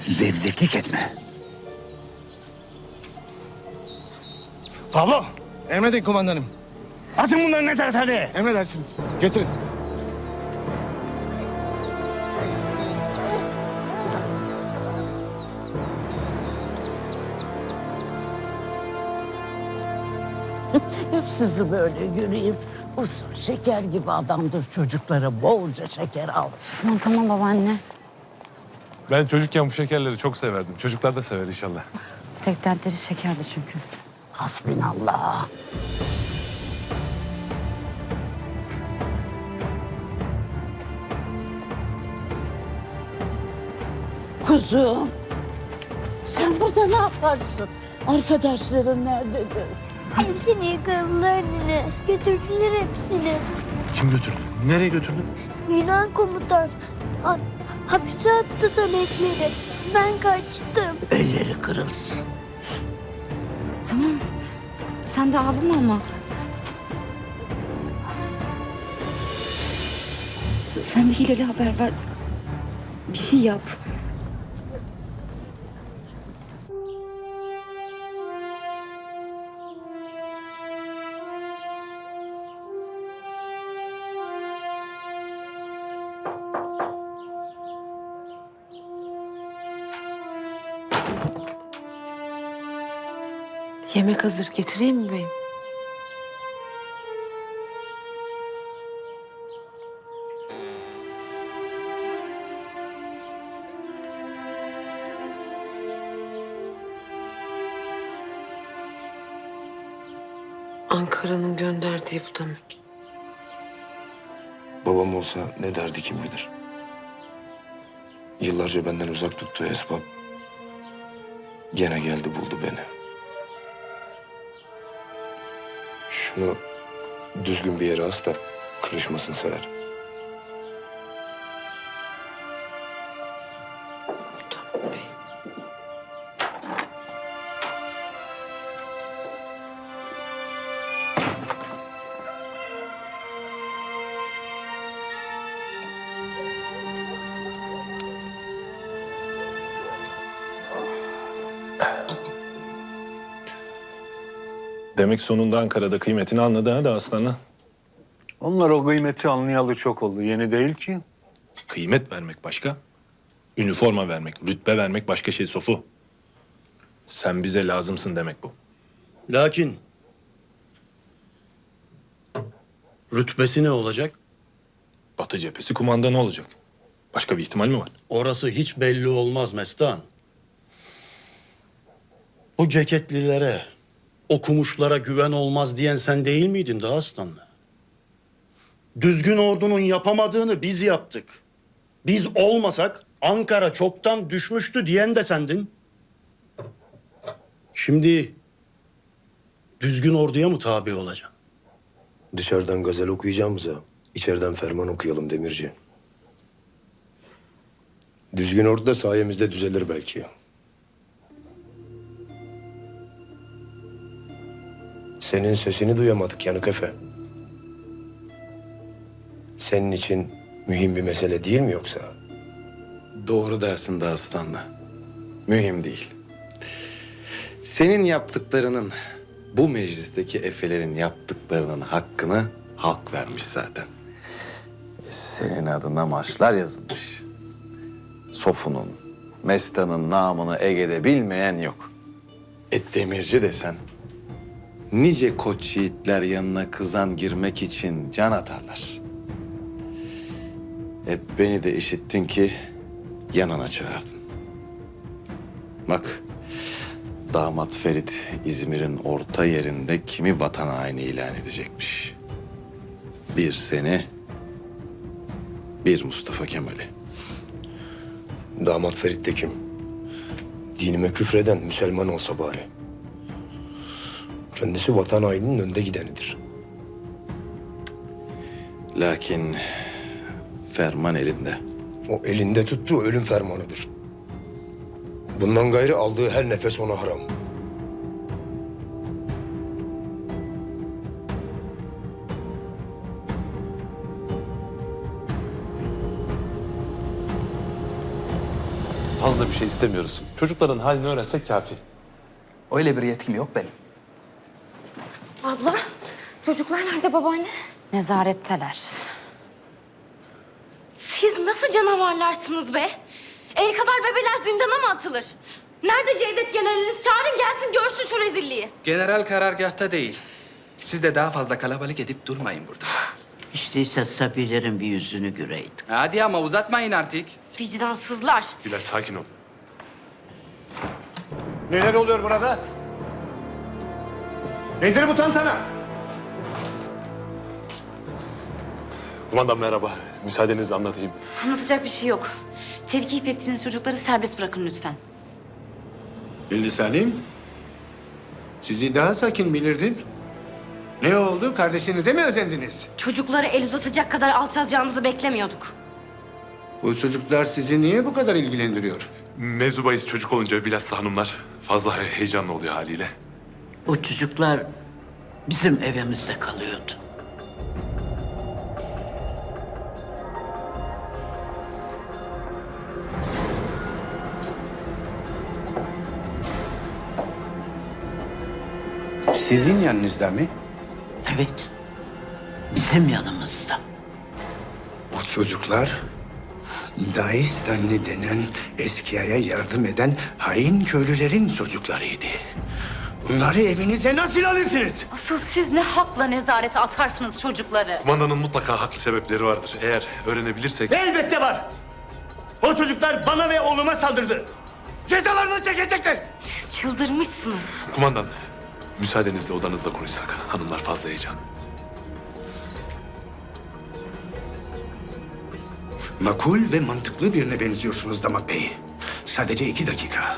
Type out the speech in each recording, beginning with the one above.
Zevzeklik etme. Pablo, Emredin komandanım. atın bunları nezarethane. Emredersiniz. Getirin. Hep sizi böyle göreyim. Usul şeker gibi adamdır çocuklara bolca şeker al. Tamam tamam babaanne. Ben çocukken bu şekerleri çok severdim. Çocuklar da sever inşallah. Tek dertleri şekerdi çünkü. Hasbinallah. Kuzum, sen burada ne yaparsın? Arkadaşların nerededir? Hepsini yakaladılar anne. Götürdüler hepsini. Kim götürdü? Nereye götürdü? Yunan komutan hapise attı sanetleri. Ben kaçtım. Elleri kırılsın. Tamam. Sen de ağlama ama. Sen de Hilal'e haber ver. Bir şey yap. Yemek hazır getireyim mi beyim? Ankara'nın gönderdiği bu demek. Babam olsa ne derdi kim bilir. Yıllarca benden uzak tuttuğu esbab gene geldi buldu beni. Şunu düzgün bir yere as da kırışmasın seher. Demek sonunda Ankara'da kıymetini anladı ha da aslanı. Onlar o kıymeti anlayalı çok oldu. Yeni değil ki. Kıymet vermek başka. Üniforma vermek, rütbe vermek başka şey Sofu. Sen bize lazımsın demek bu. Lakin rütbesi ne olacak? Batı cephesi kumandanı olacak. Başka bir ihtimal mi var? Orası hiç belli olmaz Mestan. Bu ceketlilere, okumuşlara güven olmaz diyen sen değil miydin daha aslanlı? Düzgün ordunun yapamadığını biz yaptık. Biz olmasak Ankara çoktan düşmüştü diyen de sendin. Şimdi düzgün orduya mı tabi olacaksın? Dışarıdan gazel okuyacağımıza içeriden ferman okuyalım Demirci. Düzgün ordu da sayemizde düzelir belki. Senin sesini duyamadık Yanık Efe. Senin için mühim bir mesele değil mi yoksa? Doğru dersin Dağıstanlı. Mühim değil. Senin yaptıklarının, bu meclisteki efelerin yaptıklarının hakkını halk vermiş zaten. E, Senin adına marşlar yazılmış. Sofu'nun, Mesta'nın namını Ege'de bilmeyen yok. Et demirci desen, nice koç yiğitler yanına kızan girmek için can atarlar. Hep beni de işittin ki yanına çağırdın. Bak, damat Ferit İzmir'in orta yerinde kimi vatan haini ilan edecekmiş. Bir seni, bir Mustafa Kemal'i. Damat Ferit de kim? Dinime küfreden Müslüman olsa bari. Kendisi vatan haininin önde gidenidir. Lakin ferman elinde. O elinde tuttuğu ölüm fermanıdır. Bundan gayrı aldığı her nefes ona haram. Fazla bir şey istemiyoruz. Çocukların halini öğrensek kafi. Öyle bir yetkim yok benim. Abla, çocuklar nerede babaanne? Nezaretteler. Siz nasıl canavarlarsınız be? El kadar bebeler zindana mı atılır? Nerede Cevdet generaliniz? Çağırın gelsin görsün şu rezilliği. General karargahta değil. Siz de daha fazla kalabalık edip durmayın burada. Hiç değilse Sabilerin bir yüzünü göreydik. Hadi ama uzatmayın artık. Vicdansızlar. Bilal sakin ol. Neler oluyor burada? Nedir bu tantana? Kumandan merhaba. Müsaadenizle anlatayım. Anlatacak bir şey yok. Tevkif ettiğiniz çocukları serbest bırakın lütfen. Bildi Salim. Sizi daha sakin bilirdim. Ne oldu? Kardeşinize mi özendiniz? Çocuklara el uzatacak kadar alçalacağınızı beklemiyorduk. Bu çocuklar sizi niye bu kadar ilgilendiriyor? Mevzu bahis çocuk olunca bilhassa hanımlar fazla he- heyecanlı oluyor haliyle. O çocuklar bizim evimizde kalıyordu. Sizin yanınızda mı? Evet. Bizim yanımızda. O çocuklar Daistanlı denen eskiyaya yardım eden hain köylülerin çocuklarıydı. Bunları evinize nasıl alırsınız? Asıl siz ne hakla nezarete atarsınız çocukları? Kumandanın mutlaka haklı sebepleri vardır. Eğer öğrenebilirsek... Elbette var. O çocuklar bana ve oğluma saldırdı. Cezalarını çekecekler. Siz çıldırmışsınız. Kumandan, müsaadenizle odanızda konuşsak. Hanımlar fazla heyecan. Makul ve mantıklı birine benziyorsunuz Damat Bey. Sadece iki dakika.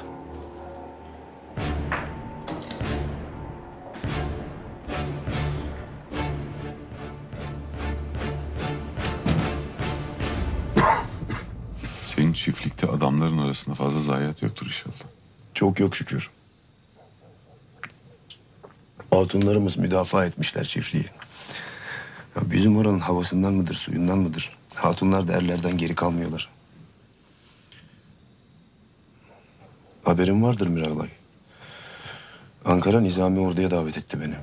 Senin çiftlikte adamların arasında fazla zayiat yoktur inşallah. Çok yok şükür. Hatunlarımız müdafaa etmişler çiftliği. Ya bizim oranın havasından mıdır, suyundan mıdır? Hatunlar da erlerden geri kalmıyorlar. Haberin vardır Miralay. Ankara Nizami Ordu'ya davet etti beni.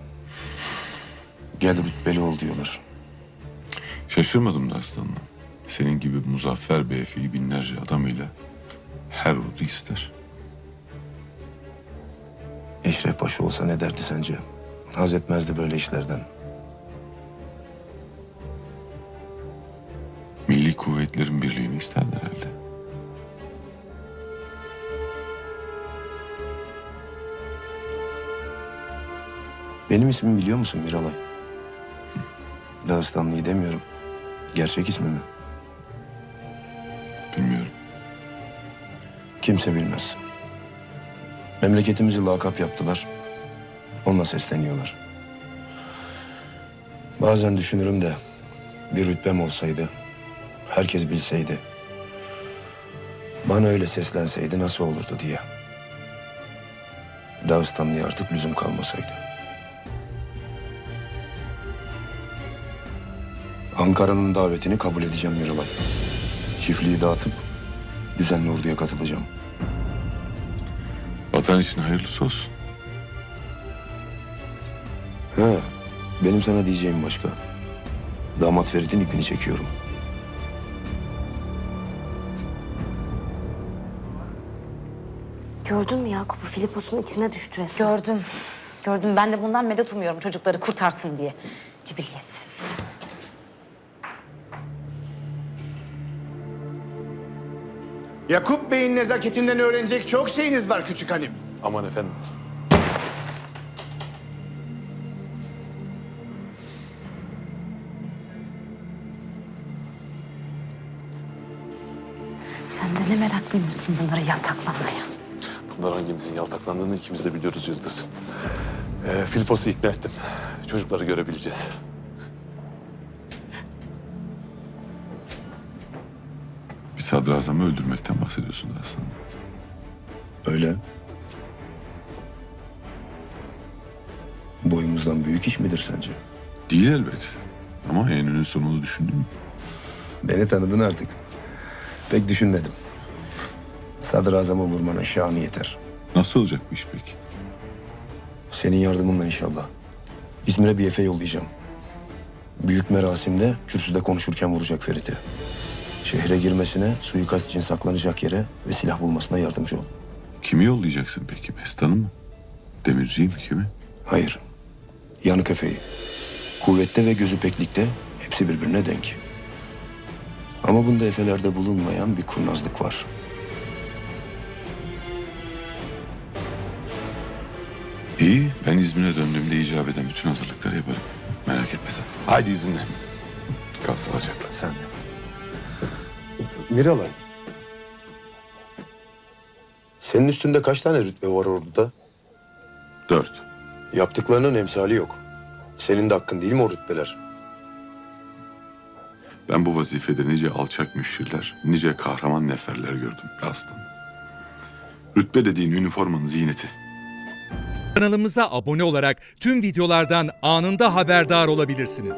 Gel rütbeli ol diyorlar. Şaşırmadım da aslanım. Senin gibi muzaffer beyefeyi binlerce adamıyla her ordu ister. Eşref Paşa olsa ne derdi sence? Haz etmezdi böyle işlerden. Milli kuvvetlerin birliğini isterler herhalde. Benim ismimi biliyor musun Miralay? Dağıstanlı'yı demiyorum. Gerçek ismimi. Kimse bilmez. Memleketimizi lakap yaptılar. Onunla sesleniyorlar. Bazen düşünürüm de bir rütbem olsaydı, herkes bilseydi, bana öyle seslenseydi nasıl olurdu diye. Dağıstanlı'ya artık lüzum kalmasaydı. Ankara'nın davetini kabul edeceğim Miralay. Çiftliği dağıtıp düzenli orduya katılacağım. Vatan için hayırlısı olsun. He, benim sana diyeceğim başka. Damat Ferit'in ipini çekiyorum. Gördün mü Yakup'u? Filipos'un içine düştü resmen. Gördüm. Gördüm. Ben de bundan medet umuyorum çocukları kurtarsın diye. Cibiliyesiz. Yakup Bey'in nezaketinden öğrenecek çok şeyiniz var küçük hanım. Aman efendimiz. Sen de ne meraklıymışsın bunları yataklamaya. Bunlar hangimizin yaltaklandığını ikimiz de biliyoruz Yıldız. Ee, Filipos'u ikna ettim. Çocukları görebileceğiz. Sadrazamı öldürmekten bahsediyorsun da aslanım. Öyle. Boyumuzdan büyük iş midir sence? Değil elbet. Ama eninin sonunu düşündün mü? Beni tanıdın artık. Pek düşünmedim. Sadrazamı vurmanın şanı yeter. Nasıl olacak bu iş peki? Senin yardımınla inşallah. İzmir'e bir efe yollayacağım. Büyük merasimde kürsüde konuşurken vuracak Ferit'i. Şehre girmesine, suikast için saklanacak yere ve silah bulmasına yardımcı ol. Kimi yollayacaksın peki? Mestan'ı mı? Demirciyi mi kimi? Hayır. Yanık efeyi. Kuvvette ve gözü peklikte hepsi birbirine denk. Ama bunda efelerde bulunmayan bir kurnazlık var. İyi, ben İzmir'e döndüğümde icap eden bütün hazırlıkları yaparım. Merak etme sen. Haydi izinle. Kal sağlıcakla. Sen de. Miralay. Senin üstünde kaç tane rütbe var orduda? Dört. Yaptıklarının emsali yok. Senin de hakkın değil mi o rütbeler? Ben bu vazifede nice alçak müşirler, nice kahraman neferler gördüm aslan. Rütbe dediğin üniformanın ziyneti. Kanalımıza abone olarak tüm videolardan anında haberdar olabilirsiniz.